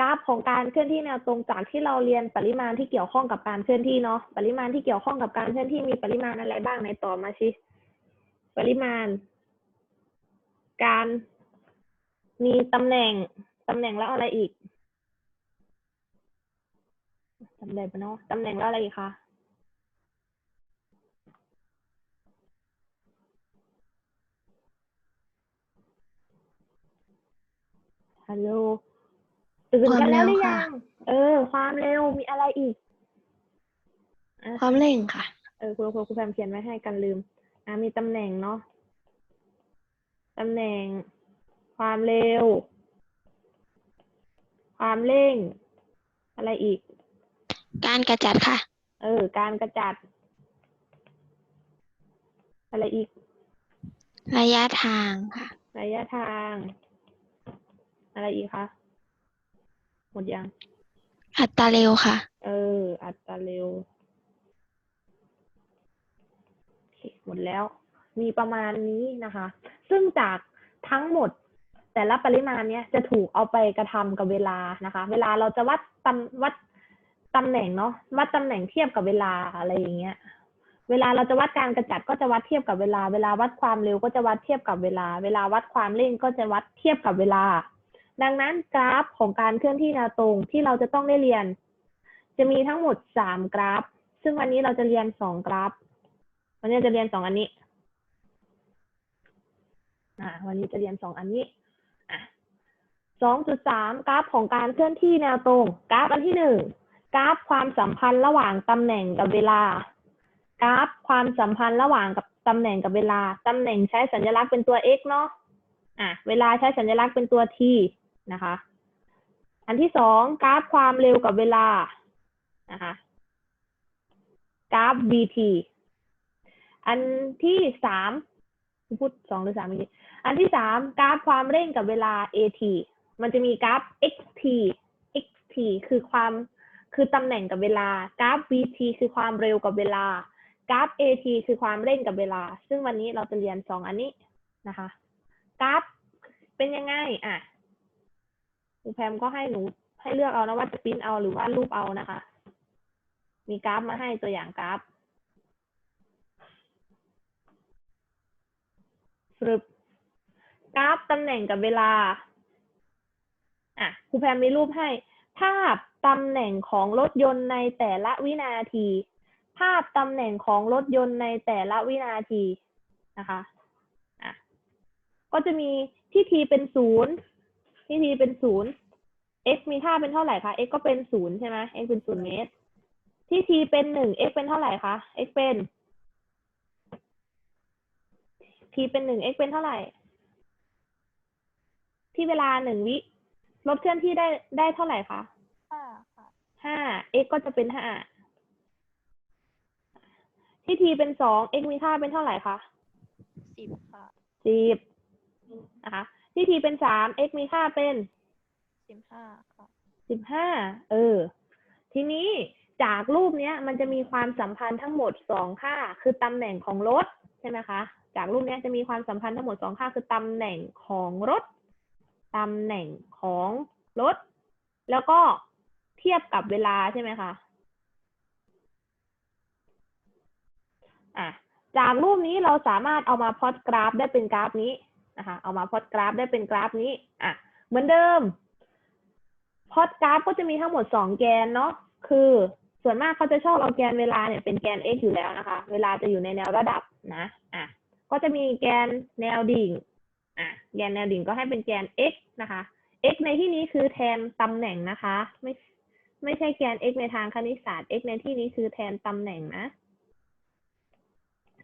กราฟของการเคลื่อนที่แนวตรงจากที่เราเรียนปริมาณที่เกี่ยวข้องกับการเคลื่อนที่เนาะปริมาณที่เกี่ยวข้องกับการเคลื่อนที่มีปริมาณอะไรบ้างในต่อมาชิปริมาณ การมีตำแหน่งตำแหน่งแล้วอะไรอีกจำได้ปะเนาะตำแหน่งแล้วอะไรอีกคะฮัลโหล ตื่นกันแล้วหรือยัง เออ ความเร็วมีอะไรอีกอะความเร่งค่ะ เออคุณครูครูแพมเขียนไว้ให้กันลืม อะมีตำแหน่งเนาะตำแหน่ง ความเร็ว ความเร่ง อะไรอีก การกระจัดค่ะ เออ การกระจัด อะไรอีก ระยะทางค่ะ ระยะทาง อะไรอีกคะ หมดยัง อัตราเร็วค่ะ เออ อัตราเร็วโอเคหมดแล้ว มีประมาณนี้นะคะ ซึ่งจากทั้งหมดแต่ละปริมาณเนี้ยจะถูกเอาไปกระทำกับเวลานะคะ เวลาเราจะวัดตำวัดตำแหน่งเนาะวัดตำแหน่งเทียบกับเวลาอะไรอย่างเงี้ย เวลาเราจะวัดการกระจัดก็จะวัดเทียบกับเวลา เวลาวัดความเร็วก็จะวัดเทียบกับเวลา เวลาวัดความเร่งก็จะวัดเทียบกับเวลา ดังนั้นกราฟของการเคลื่อนที่แนวตรงที่เราจะต้องได้เรียน จะมีทั้งหมดสามกราฟ ซึ่งวันนี้เราจะเรียนสองกราฟ วันนี้จะเรียนสองอันนี้อ่าวันนี้จะเรียนสองอันนี้อะสองจุดสามกราฟของการเคลื่อนที่แนวตรง กราฟอันที่หนึ่งกราฟความสัมพันธ์ระหว่างตำแหน่งกับเวลา กราฟความสัมพันธ์ระหว่างกับตำแหน่งกับเวลา ตำแหน่งใช้สัญลักษณ์เป็นตัว x เนาะอะเวลาใช้สัญลักษณ์เป็นตัว t นะคะ อันที่สองกราฟความเร็วกับเวลานะคะกราฟ bt อันที่สามพูดสองหรือสามเมื่อกี้อันที่สามกราฟความเร่งกับเวลา at มันจะมีกราฟ xt xt คือความคือตำแหน่งกับเวลากราฟ bt คือความเร็วกับเวลากราฟ at คือความเร่งกับเวลา ซึ่งวันนี้เราจะเรียนสองอันนี้นะคะ กราฟเป็นยังไงอะ ครูแพมก็ให้หนูให้เลือกเอานะว่าจะปริ้นเอาหรือว่ารูปเอานะคะ มีกราฟมาให้ตัวอย่างกราฟสรุปกราฟตำแหน่งกับเวลา อะครูแพมมีรูปให้ ภาพตำแหน่งของรถยนต์ในแต่ละวินาที ภาพตำแหน่งของรถยนต์ในแต่ละวินาทีนะคะ อะ ก็จะมีที่ทีเป็นศูนย์ ที่ทีเป็นศูนย์ x มีค่าเป็นเท่าไหร่คะ x ก็เป็นศูนย์ใช่ไหม x เป็นศูนย์เมตร ที่ t เป็นหนึ่ง x เป็นเท่าไหร่คะ x เป็น t เป็นหนึ่ง x เป็นเท่าไหร่ ที่เวลาหนึ่งวิรถเคลื่อนที่ได้ได้เท่าไหร่คะห้าค่ะห้า x ก็จะเป็นห้า ที่ t เป็นสอง x มีค่าเป็นเท่าไหร่คะสิบค่ะสิบนะคะ ที่ t เป็นสาม x มีค่าเป็นสิบห้าค่ะสิบห้า เออ ทีนี้จากรูปเนี้ย มันจะมีความสัมพันธ์ทั้งหมดสองค่า คือตำแหน่งของรถใช่ไหมคะ จากรูปเนี้ยจะมีความสัมพันธ์ทั้งหมดสองค่า คือตำแหน่งของรถตำแหน่งของรถ แล้วก็เทียบกับเวลาใช่ไหมคะ อะ จากรูปนี้เราสามารถเอามาพลอตกราฟได้เป็นกราฟนี้ นะคะ เอามาพอตกราฟได้เป็นกราฟนี้ อะ เหมือนเดิม พอดกราฟก็จะมีทั้งหมดสองแกนเนาะ คือส่วนมากเขาจะชอบเอาแกนเวลาเนี่ยเป็นแกน x อยู่แล้วนะคะ เวลาจะอยู่ในแนวระดับนะ อะ ก็จะมีแกนแนวดิ่ง อะ แกนแนวดิ่งก็ให้เป็นแกน x นะคะ x ในที่นี้คือแทนตำแหน่งนะคะ ไม่ไม่ใช่แกน x ในทางคณิตศาสตร์ x ในที่นี้คือแทนตำแหน่งนะ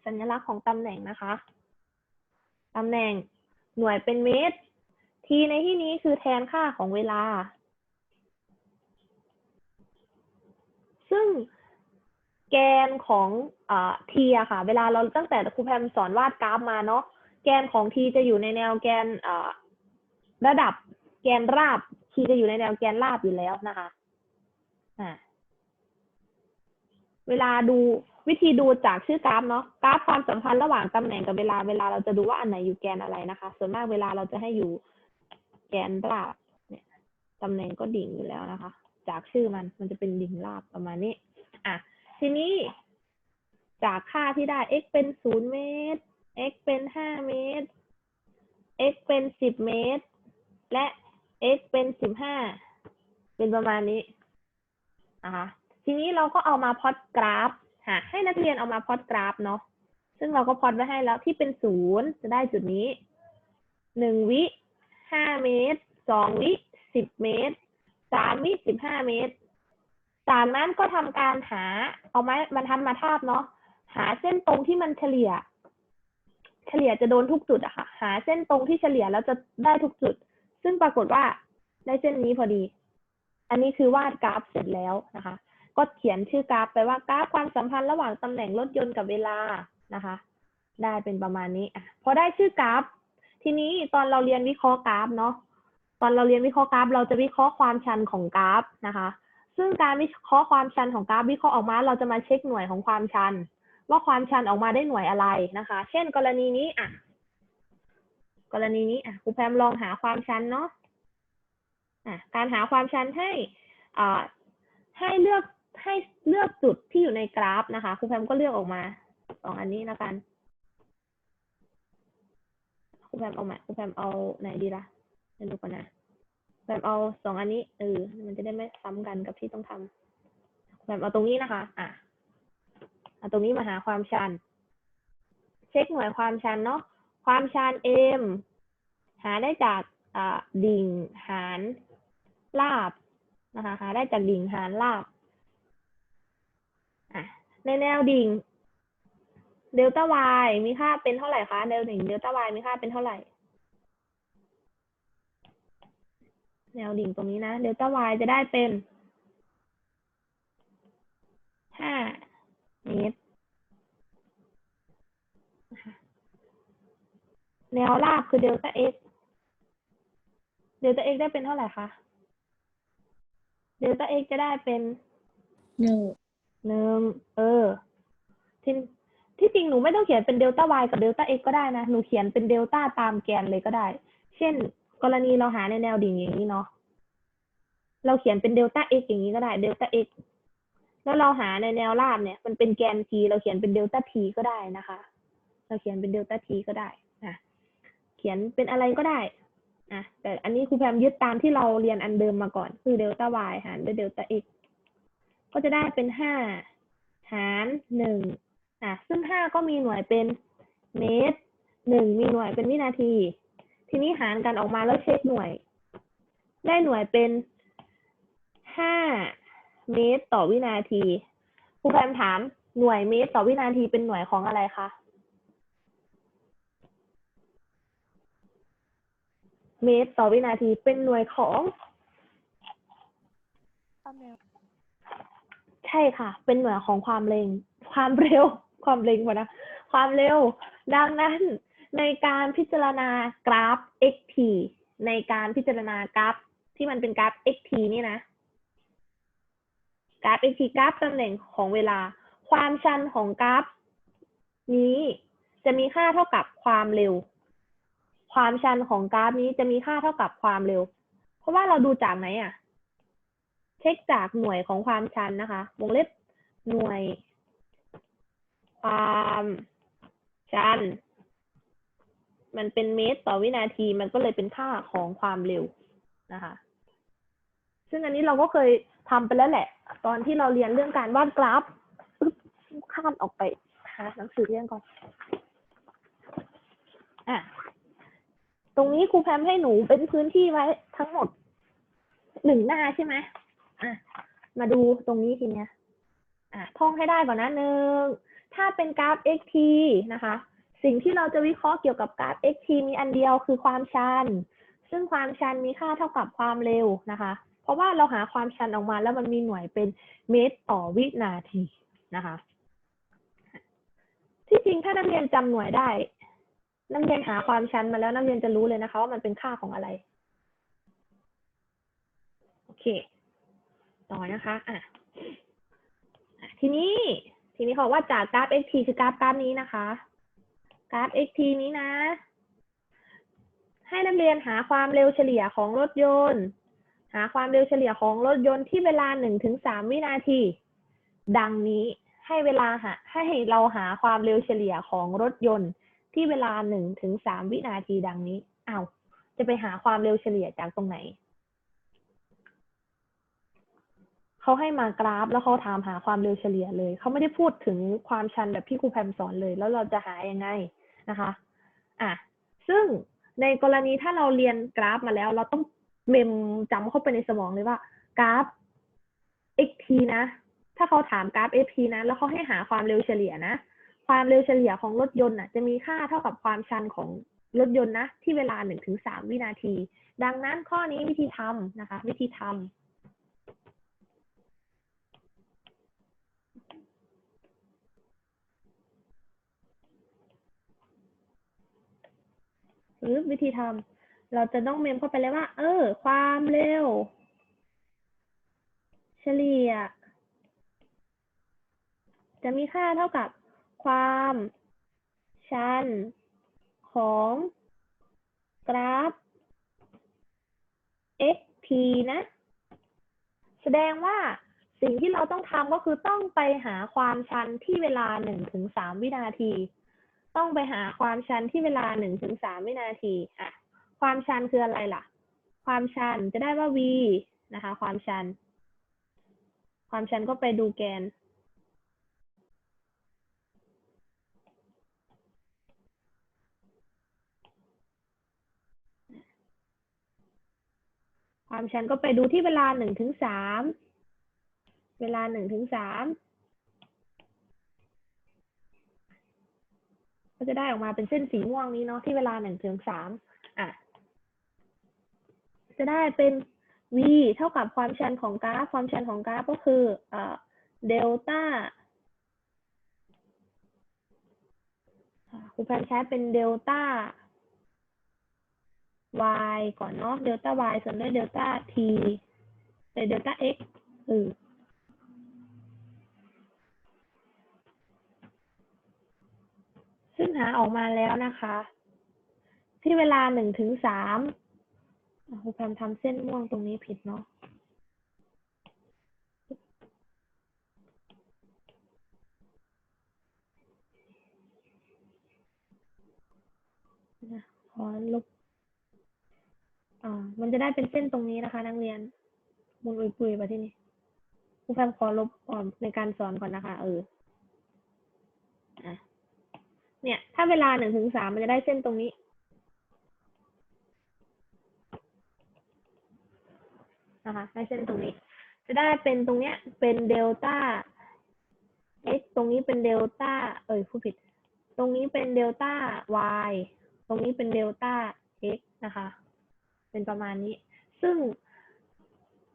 สัญลักษณ์ของตำแหน่งนะคะ ตำแหน่ง หน่วยเป็นเมตร t ในที่นี้คือแทนค่าของเวลา ซึ่งแกนของอ t อะค่ะ เวลาเราตั้งแต่ครูแพมสอนวาดกราฟมาเนาะ แกนของ t จะอยู่ในแนวแกนระดับแกนราบ t จะอยู่ในแนวแกนราบอยู่แล้วนะคะ เวลาดู วิธีดูจากชื่อกราฟเนาะกราฟความสัมพันธ์ระหว่างตำแหน่งกับเวลาเวลาเราจะดูว่าอันไหนอยู่แกนอะไรนะคะ ส่วนมากเวลาเราจะให้อยู่แกนราบเนี่ยตำแหน่งก็ดิ่งอยู่แล้วนะคะ จากชื่อมันมันจะเป็นดิ่งราบประมาณนี้อะทีนี้จากค่าที่ได้ x เป็นศูนย์เมตร x เป็นห้าเมตร x เป็นสิบเมตร และ x เป็นสิบห้าเป็นประมาณนี้นะคะทีนี้เราก็เอามาพอตกราฟ หาให้นักเรียนเอามาพอตกราฟเนาะซึ่งเราก็พอตไว้ให้แล้วที่เป็นศูนย์จะได้จุดนี้หนึ่งวิห้าเมตรสองวิสิบเมตรสามวิสิบห้าเมตรจากนั้นก็ทำการหาเอาไม้บรรทัดมาทาบเนาะหาเส้นตรงที่มันเฉลี่ย เฉลี่ยจะโดนทุกจุดอะค่ะ หาเส้นตรงที่เฉลี่ยแล้วจะได้ทุกจุด ซึ่งปรากฏว่าได้เส้นนี้พอดี อันนี้คือวาดกราฟเสร็จแล้วนะคะ ก็เขียนชื่อกราฟไปว่ากราฟความสัมพันธ์ระหว่างตำแหน่งรถยนต์กับเวลานะคะ ได้เป็นประมาณนี้อะพอได้ชื่อกราฟ ทีนี้ตอนเราเรียนวิเคราะห์กราฟเนาะตอนเราเรียนวิเคราะห์กราฟ เราจะวิเคราะห์ความชันของกราฟนะคะ ซึ่งการวิเคราะห์ความชันของกราฟวิเคราะห์ออกมา เราจะมาเช็คหน่วยของความชัน ว่าความชันออกมาได้หน่วยอะไรนะคะ เช่น กรณีนี้อะกรณีนี้อะครูแพมลองหาความชันเนาะอะการหาความชันให้อ่าให้เลือก ให้เลือกจุดที่อยู่ในกราฟนะคะครูแพมก็เลือกออกมาสองอันนี้แล้วกันครูแพมเอาใหมครูแพมเอาไหนดีล่ะเดี๋ยวดูก่อนนะครูแพมเอาสองอันนี้เออมันจะได้ไม่ซ้ำกันกับที่ต้องทำครูแพมเอาตรงนี้นะคะ อะเอาตรงนี้มาหาความชัน เช็คหน่วยความชันเนาะความชัน m หาได้จากอ่าดิ่งหารลาบนะคะหาได้จากดิ่งหารลาบ อะในแนวดิ่งเดลต้า y มีค่าเป็นเท่าไหร่คะเดลดิ่งเดลต้า y มีค่าเป็นเท่าไหร่ แนวดิ่งตรงนี้นะเดลต้า y จะได้เป็นห้าเมตรแนวราบคือเดลต้า x เดลต้า x ได้เป็นเท่าไหร่คะ เดลต้า x จะได้เป็นหนึ่ง หนึ่งเออ ที่ที่จริงหนูไม่ต้องเขียนเป็นเดลต้า y กับเดลต้า x ก็ได้นะ หนูเขียนเป็นเดลต้าตามแกนเลยก็ได้ เช่น กรณีเราหาในแนวดิ่งอย่างนี้เนาะเราเขียนเป็นเดลต้า x อย่างนี้ก็ได้เดลต้า x แล้วเราหาในแนวราบเนี่ย มันเป็นแกน t เราเขียนเป็นเดลต้า t ก็ได้นะคะ เราเขียนเป็นเดลต้า t ก็ได้นะเขียนเป็นอะไรก็ได้อะแต่อันนี้ครูแพมยึดตามที่เราเรียนอันเดิมมาก่อน คือเดลต้า y หารด้วยเดลต้า x ก็จะได้เป็นห้าหารหนึ่งอะซึ่งห้าก็มีหน่วยเป็นเมตรหนึ่งมีหน่วยเป็นวินาที ทีนี้หารกันออกมาแล้วเช็คหน่วย ได้หน่วยเป็นห้าเมตรต่อวินาทีครูแพมถามหน่วยเมตรต่อวินาทีเป็นหน่วยของอะไรคะเมตรต่อวินาทีเป็นหน่วยของ ใช่ค่ะ เป็นหน่วยของความเร็งความเร็ว ความเร็งนะความเร็ว ดังนั้นในการพิจารณากราฟ xt ในการพิจารณากราฟที่มันเป็นกราฟ xt นี่นะ กราฟ xt กราฟตำแหน่งของเวลา ความชันของกราฟ นี้จะมีค่าเท่ากับความเร็ว ความชันของกราฟนี้จะมีค่าเท่ากับความเร็ว เพราะว่าเราดูจากไหนอะ เช็คจากหน่วยของความชันนะคะ วงเล็บหน่วย ความชัน มันเป็นเมตรต่อวินาที มันก็เลยเป็นค่าของความเร็วนะคะ ซึ่งอันนี้เราก็เคยทำไปแล้วแหละ ตอนที่เราเรียนเรื่องการวาดกราฟอึ๊บข้ามออกไปหาหนังสือเรียนก่อนอะตรงนี้ครูแพมให้หนูเป็นพื้นที่ไว้ทั้งหมดหนึ่งหน้าใช่ไหม อะมาดูตรงนี้ทีเนี้ยอะท่องให้ได้ก่อนนะหนึ่งถ้าเป็นกราฟ xt นะคะ สิ่งที่เราจะวิเคราะห์เกี่ยวกับกราฟ xt มีอันเดียวคือความชัน ซึ่งความชันมีค่าเท่ากับความเร็วนะคะ เพราะว่าเราหาความชันออกมาแล้วมันมีหน่วยเป็นเมตรต่อวินาทีนะคะ ที่จริงถ้านักเรียนจำหน่วยได้ นักเรียนหาความชันมาแล้วนักเรียนจะรู้เลยนะคะ ว่ามันเป็นค่าของอะไร โอเค ต่อนะคะอะอะทีนี้ทีนี้เขาบอว่าจากกราฟ xt คือกราฟกราฟนี้นะคะ กราฟ xt นี้นะ ให้นักเรียนหาความเร็วเฉลี่ยของรถยนต์ หาความเร็วเฉลี่ยของรถยนต์ที่เวลาหนึ่งถึงสามวินาที ดังนี้ให้เวลาหาให้เราหาความเร็วเฉลี่ยของรถยนต์ที่เวลาหนึ่งถึงสามวินาทีดังนี้อ้าวจะไปหาความเร็วเฉลี่ยจากตรงไหน เขาให้มากราฟ แล้วเขาถามหาความเร็วเฉลี่ยเลย เขาไม่ได้พูดถึงความชันแบบที่ครูแพมสอนเลย แล้วเราจะหายังไงนะคะอะซึ่งในกรณีถ้าเราเรียนกราฟมาแล้ว เราต้องเมมจำเข้าไปในสมองเลยว่ากราฟ xt นะ ถ้าเขาถามกราฟ ft นะ แล้วเขาให้หาความเร็วเฉลี่ยนะ ความเร็วเฉลี่ยของรถยนต์น่ะ จะมีค่าเท่ากับความชันของรถยนต์นะ ที่เวลาหนึ่งถึงสามวินาที ดังนั้นข้อนี้วิธีทำนะคะ วิธีทำ หรือวิธีทำเราจะต้องเมมเข้าไปเลยว่า เออ ความเร็ว เฉลี่ย จะมีค่าเท่ากับความชันของกราฟ xt นะ แสดงว่าสิ่งที่เราต้องทำก็คือต้องไปหาความชันที่เวลาหนึ่งถึงสามวินาที ต้องไปหาความชันที่เวลาหนึ่งถึงสามวินาทีอะความชันคืออะไรล่ะ ความชันจะได้ว่า v นะคะ ความชัน ความชันก็ไปดูแกน ความชันก็ไปดูที่เวลาหนึ่งถึงสามเวลาหนึ่งถึงสาม ก็จะได้ออกมาเป็นเส้นสีม่วงนี้เนาะที่เวลาหนึ่งถึงสามอะ จะได้เป็น v เท่ากับความชันของกราฟ ความชันของกราฟก็คือเดลต้าครูแพนใช้เป็นเดลต้า y ก่อนเนาะเดลต้า y ส่วนด้วยเดลต้า t เป็นเดลต้า x เออ ซึ่งหาออกมาแล้วนะคะ ที่เวลาหนึ่งถึงสามครูแพมทำเส้นม่วงตรงนี้ผิดเนาะนะขอลบอ่ามันจะได้เป็นเส้นตรงนี้นะคะ นักเรียนมุนอุยปุยไปที่นี่ครูแพมขอลบออในการสอนก่อนนะคะ เออ เนี่ย ถ้าเวลาหนึ่งถึงสามมันจะได้เส้นตรงนี้ นะคะได้เส้นตรงนี้ จะได้เป็นตรงเนี้ย เป็นเดลต้า x ตรงนี้เป็นเดลต้า เอ้ยผู้ผิด ตรงนี้เป็นเดลต้า y ตรงนี้เป็นเดลต้า x นะคะ เป็นประมาณนี้ ซึ่ง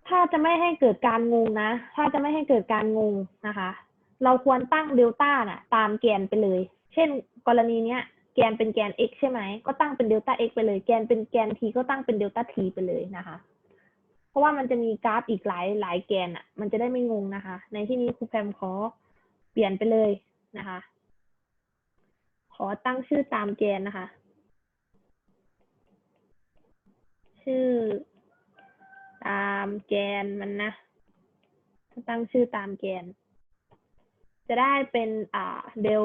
ถ้าจะไม่ให้เกิดการงงนะ ถ้าจะไม่ให้เกิดการงงนะคะ เราควรตั้งเดลต้าน่ะ ตามแกนไปเลย เช่น กรณีเนี้ยแกนเป็นแกน x ใช่ไหม ก็ตั้งเป็นเดลต้า x ไปเลย แกนเป็นแกน t ก็ตั้งเป็นเดลต้า t ไปเลยนะคะ เพราะว่ามันจะมีกราฟอีกหลายหลายแกนอะ มันจะได้ไม่งงนะคะ ในที่นี้ครูแพมขอเปลี่ยนไปเลยนะคะ ขอตั้งชื่อตามแกนนะคะ ชื่อตามแกนมันนะ ตั้งชื่อตามแกน จะได้เป็นอ่าเดล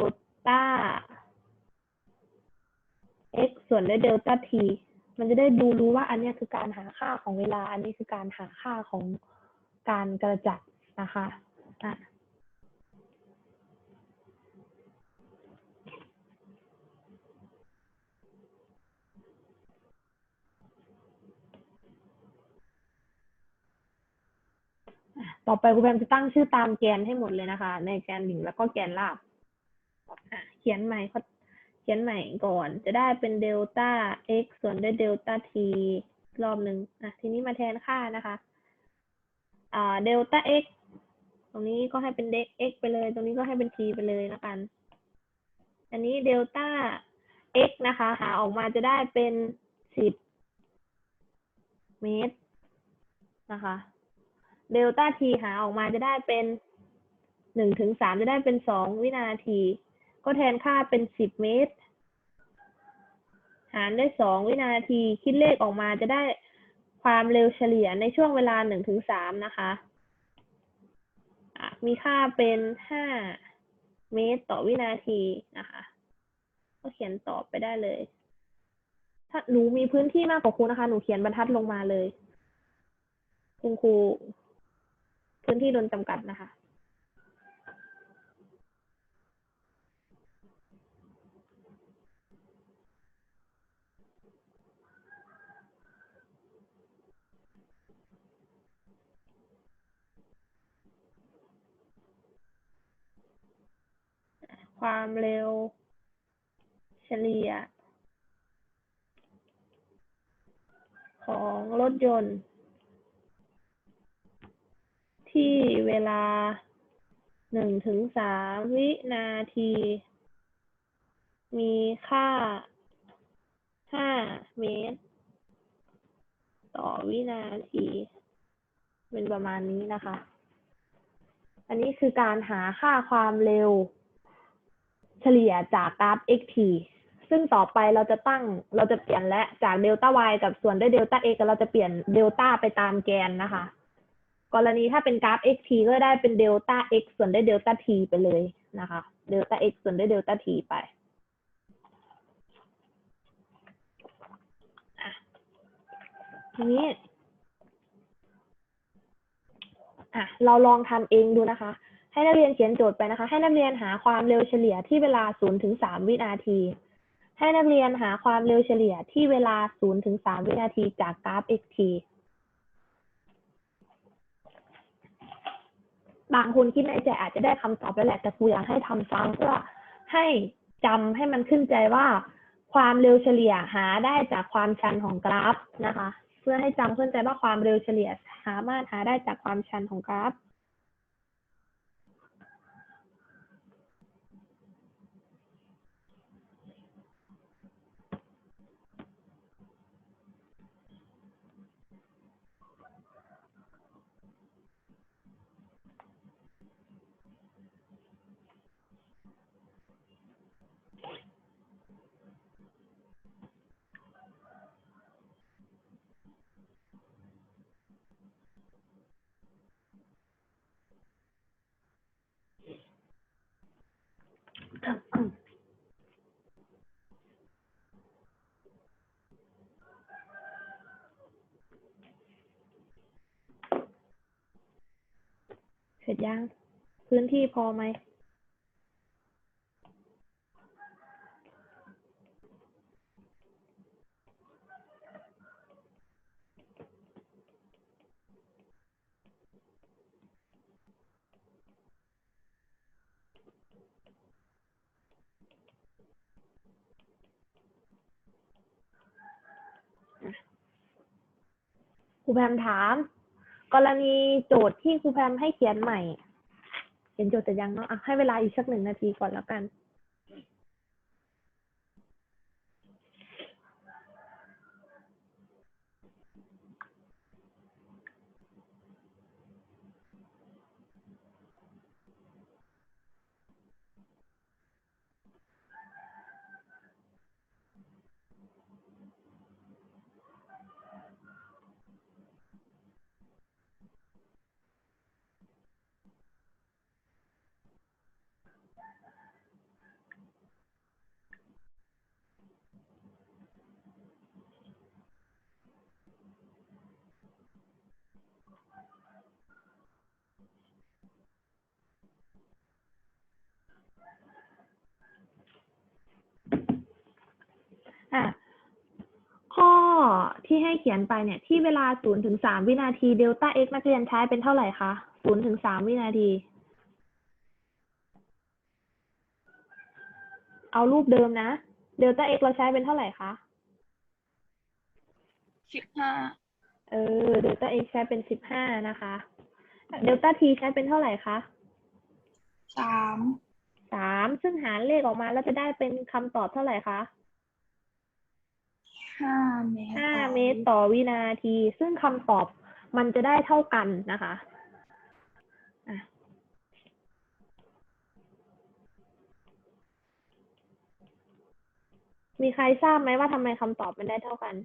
ต้า x ส่วนด้วยเดลต้า t มันจะได้ดูรู้ว่าอันนี้คือการหาค่าของเวลา อันนี้คือการหาค่าของการกระจัดนะคะอะต่อไปครูแพมจะตั้งชื่อตามแกนให้หมดเลยนะคะ ในแกนหนึ่งแล้วก็แกนลาบ เขียนใหม่เขียนใหม่ก่อน จะได้เป็นเดลต้า x ส่วนด้วยเดลต้า t รอบหนึ่งอะทีนี้มาแทนค่านะคะอ่าเดลต้า x ตรงนี้ก็ให้เป็นเด็ก x ไปเลย ตรงนี้ก็ให้เป็น t ไปเลยแล้วกัน อันนี้เดลต้า x นะคะ หาออกมาจะได้เป็นสิบเมตรนะคะเดลต้า t หาออกมาจะได้เป็นหนึ่งถึงสามจะได้เป็นสองวินาที ก็แทนค่าเป็นสิบเมตร หารด้วยสองวินาที คิดเลขออกมาจะได้ความเร็วเฉลี่ยในช่วงเวลาหนึ่งถึงสามนะคะะมีค่าเป็นห้าเมตรต่อวินาทีนะคะ ก็เขียนตอบไปได้เลย ถ้าหนูมีพื้นที่มากกว่าครูนะคะ หนูเขียนบรรทัดลงมาเลย คุณครูพื้นที่โดนจำกัดนะคะ ความเร็ว เฉลี่ย ของรถยนต์ ที่เวลาหนึ่งถึงสามวินาที มีค่าห้าเมตร ต่อวินาที เป็นประมาณนี้นะคะ อันนี้คือการหาค่าความเร็ว เฉลี่ยจากกราฟ xt ซึ่งต่อไปเราจะตั้งเราจะเปลี่ยนและจากเดลต้า y กับส่วนด้วยเดลต้า x เราจะเปลี่ยนเดลต้าไปตามแกนนะคะ กรณีถ้าเป็นกราฟ xt ก็ได้เป็นเดลต้า x ส่วนด้วยเดลต้า t ไปเลยนะคะเดลต้า x ส่วนด้วยเดลต้า t ไปอะทีนี้อะเราลองทำเองดูนะคะ ให้นักเรียนเขียนโจทย์ไปนะคะ ให้นักเรียนหาความเร็วเฉลี่ยที่เวลา0ถึง3วินาที ให้นักเรียนหาความเร็วเฉลี่ยที่เวลา0ถึง3วินาทีจากกราฟ xt บางคนคิดในใจอาจจะได้คำตอบแล้วแหละแต่ครูอยากให้ทำซ้ำเพื่อให้จำให้มันขึ้นใจว่า ความเร็วเฉลี่ยหาได้จากความชันของกราฟนะคะ เพื่อให้จำขึ้นใจว่าความเร็วเฉลี่ยสามารถหาได้จากความชันของกราฟ เสร็จยัง พื้นที่พอไหม ค รูแพมถาม กรณีโจทย์ที่ครูแพมให้เขียนใหม่ เขียนโจทย์แต่ยังเนาะอะให้เวลาอีกสักหนึ่งนาทีก่อนแล้วกัน อะ ข้อ ที่ให้เขียนไปเนี่ยที่เวลา0ถึง3วินาทีเดลต้า x นักเรียนใช้เป็นเท่าไหร่คะ0ถึง3วินาที เอารูปเดิมนะเดลต้า x เราใช้เป็นเท่าไหร่คะสิบห้าเออเดลต้า x ใช้เป็น15นะคะเดลต้า t ใช้เป็นเท่าไหร่คะสาม3ซึ่งหารเลขออกมาแล้วจะได้เป็นคำตอบเท่าไหร่คะ ห้าเมตรห้าเมตรต่อวินาที ซึ่งคำตอบมันจะได้เท่ากันนะคะอะมีใครทราบไหมว่าทำไมคำตอบมันได้เท่ากัน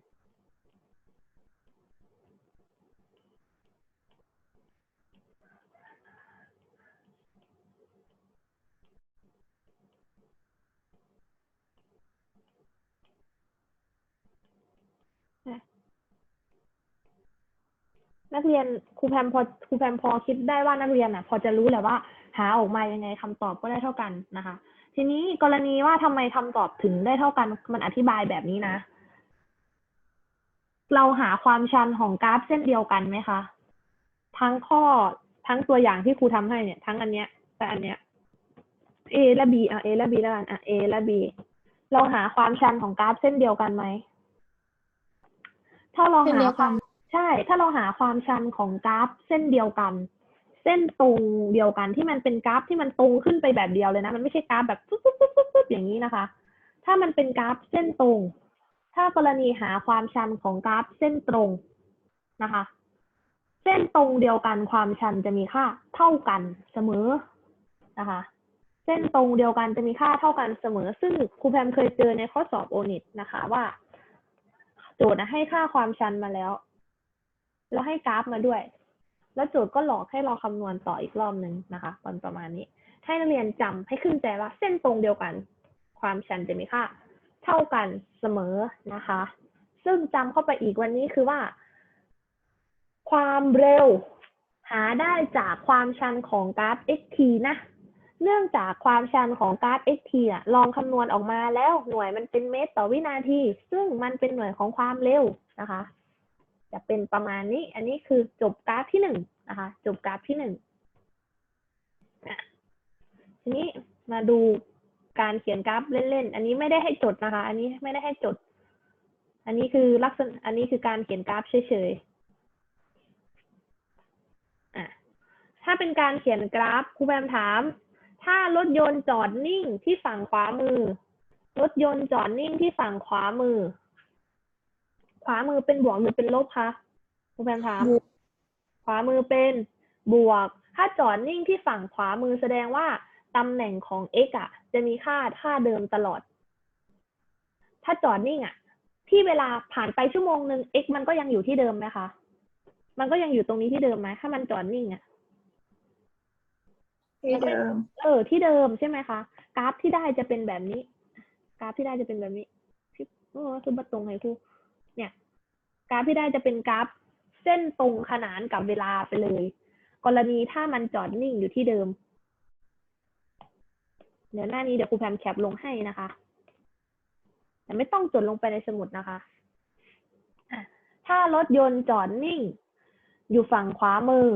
นักเรียนครูแพมพอครูแพมพอคิดได้ว่านักเรียนอะ พอจะรู้แหละว่าหาออกมายังไงคำตอบก็ได้เท่ากันนะคะ ทีนี้กรณีว่าทำไมคำตอบถึงได้เท่ากัน มันอธิบายแบบนี้นะ เราหาความชันของกราฟเส้นเดียวกันไหมคะ ทั้งข้อทั้งตัวอย่างที่ครูทำให้เนี่ย ทั้งอันเนี้ยแต่อันเนี้ย A และ B อะ A และ B แล้วกันอะ A และ B เราหาความชันของกราฟเส้นเดียวกันไหมถ้าเราหาความ ใช่ ถ้าเราหาความชันของกราฟเส้นเดียวกัน เส้นตรงเดียวกันที่มันเป็นกราฟที่มันตรงขึ้นไปแบบเดียวเลยนะ มันไม่ใช่กราฟแบบปุ๊บปุ๊บปุ๊บปุ๊บอย่างนี้นะคะ ถ้ามันเป็นกราฟเส้นตรง ถ้ากรณีหาความชันของกราฟเส้นตรงนะคะ เส้นตรงเดียวกันความชันจะมีค่าเท่ากันเสมอนะคะ เส้นตรงเดียวกันจะมีค่าเท่ากันเสมอ ซึ่งครูแพมเคยเจอในข้อสอบโอนิตนะคะว่า โจทย์นะให้ค่าความชันมาแล้ว แล้วให้กราฟมาด้วย แล้วโจทย์ก็หลอกให้เราคำนวณต่ออีกรอบหนึ่งนะคะตอนประมาณนี้ ให้นักเรียนจำให้ขึ้นใจว่าเส้นตรงเดียวกัน ความชันจะมีค่าเท่ากันเสมอนะคะ ซึ่งจำเข้าไปอีกวันนี้คือว่า ความเร็วหาได้จากความชันของกราฟ xt นะ เนื่องจากความชันของกราฟ xt อะลองคำนวณออกมาแล้วหน่วยมันเป็นเมตรต่อวินาที ซึ่งมันเป็นหน่วยของความเร็วนะคะ จะเป็นประมาณนี้ อันนี้คือจบกราฟที่หนึ่งนะคะ จบกราฟที่หนึ่งทีนี้มาดูการเขียนกราฟเล่นๆ อันนี้ไม่ได้ให้จดนะคะ อันนี้ไม่ได้ให้จด อันนี้คือลักษณะ อันนี้คือการเขียนกราฟเฉยๆถ้าเป็นการเขียนกราฟครูแบมถาม ถ้ารถยนต์จอดนิ่งที่ฝั่งขวามือ รถยนต์จอดนิ่งที่ฝั่งขวามือ ขวามือเป็นบวกหรือเป็นลบคะครูแบมถามบวกขวามือเป็นบวก ถ้าจอดนิ่งที่ฝั่งขวามือแสดงว่าตำแหน่งของ x อะ จะมีค่าท่าเดิมตลอด ถ้าจอดนิ่งอะ ที่เวลาผ่านไปชั่วโมงหนึ่ง x มันก็ยังอยู่ที่เดิมไหมคะ มันก็ยังอยู่ตรงนี้ที่เดิมไหมถ้ามันจอดนิ่งอะที่เดิม เออ ที่เดิมใช่ไหมคะ กราฟที่ได้จะเป็นแบบนี้ กราฟที่ได้จะเป็นแบบนี้ที่เออคือบัตรงไงครูเนี่ย กราฟที่ได้จะเป็นกราฟเส้นตรงขนานกับเวลาไปเลย กรณีถ้ามันจอดนิ่งอยู่ที่เดิม เดี๋ยวหน้านี้เดี๋ยวครูแพมแคปลงให้นะคะ แต่ไม่ต้องจดลงไปในสมุดนะคะ ถ้ารถยนต์จอดนิ่ง อยู่ฝั่งขวามือ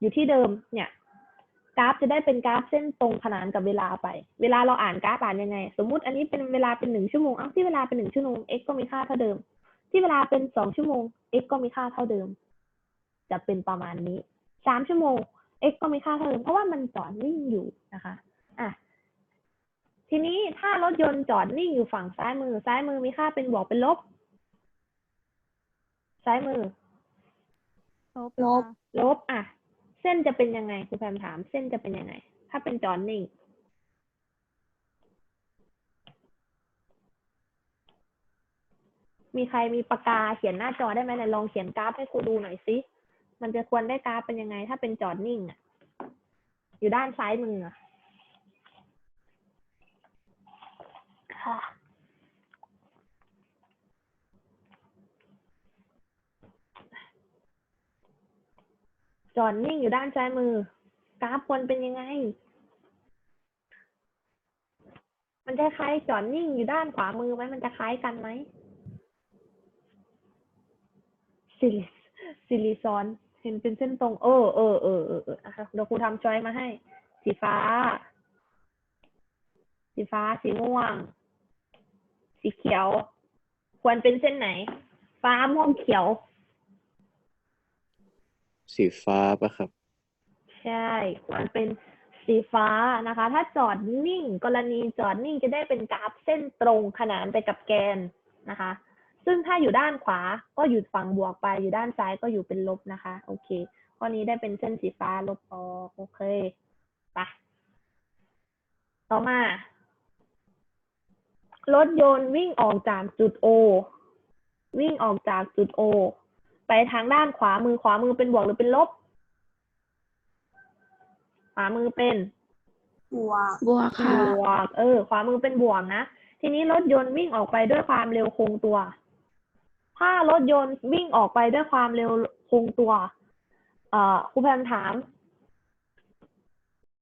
อยู่ที่เดิม เนี่ย กราฟจะได้เป็นกราฟเส้นตรงขนานกับเวลาไป เวลาเราอ่านกราฟอ่านยังไง สมมุติอันนี้เป็นเวลาเป็นหนึ่งชั่วโมงอ้าวที่เวลาเป็นหนึ่งชั่วโมง x ก็มีค่าเท่าเดิม ที่เวลาเป็นสองชั่วโมง x ก็มีค่าเท่าเดิม จะเป็นประมาณนี้สามชั่วโมง x ก็มีค่าเท่าเดิมเพราะว่ามันจอดนิ่งอยู่นะคะอะทีนี้ถ้ารถยนต์จอดนิ่งอยู่ฝั่งซ้ายมือ ซ้ายมือมีค่าเป็นบวกเป็นลบ ซ้ายมือ ลบลบอะ เส้นจะเป็นยังไงครูแพมถาม เส้นจะเป็นยังไง ถ้าเป็นจอนิ่ง มีใครมีปากกาเขียนหน้าจอได้ไหมไหนลองเขียนกราฟให้ครูดูหน่อยสิมันจะควรได้กราฟเป็นยังไง ถ้าเป็นจอดนิ่งอะ อยู่ด้านซ้ายมืออะค่ะจอดนิ่งอยู่ด้านซ้ายมือ กราฟควรเป็นยังไง มันจะคล้ายจอดนิ่งอยู่ด้านขวามือไหมมันจะคล้ายกันไหม ซิลิซิลิซอนเห็นเป็นเส้นตรง เออเออเออเออเอออะเดี๋ยวครูทำจอยมาให้ สีฟ้า สีฟ้า สีม่วง สีเขียว ควรเป็นเส้นไหน ฟ้าม่วงเขียว สีฟ้าปะครับ ใช่ควรเป็นสีฟ้านะคะ ถ้าจอดนิ่ง กรณีจอดนิ่งจะได้เป็นกราฟเส้นตรงขนานไปกับแกนนะคะ ซึ่งถ้าอยู่ด้านขวาก็อยู่ฝั่งบวกไป อยู่ด้านซ้ายก็อยู่เป็นลบนะคะ โอเค ข้อนี้ได้เป็นเส้นสีฟ้าลบออกโอเคไปต่อมา รถยนต์วิ่งออกจากจุด O วิ่งออกจากจุด O ไปทางด้านขวามือขวามือเป็นบวกหรือเป็นลบ ขวามือเป็น บวก บวกค่ะ บวก เออ ขวามือเป็นบวกนะ ทีนี้รถยนต์วิ่งออกไปด้วยความเร็วคงตัว ถ้ารถยนต์วิ่งออกไปด้วยความเร็วคงตัว เอ่อครูแพมถาม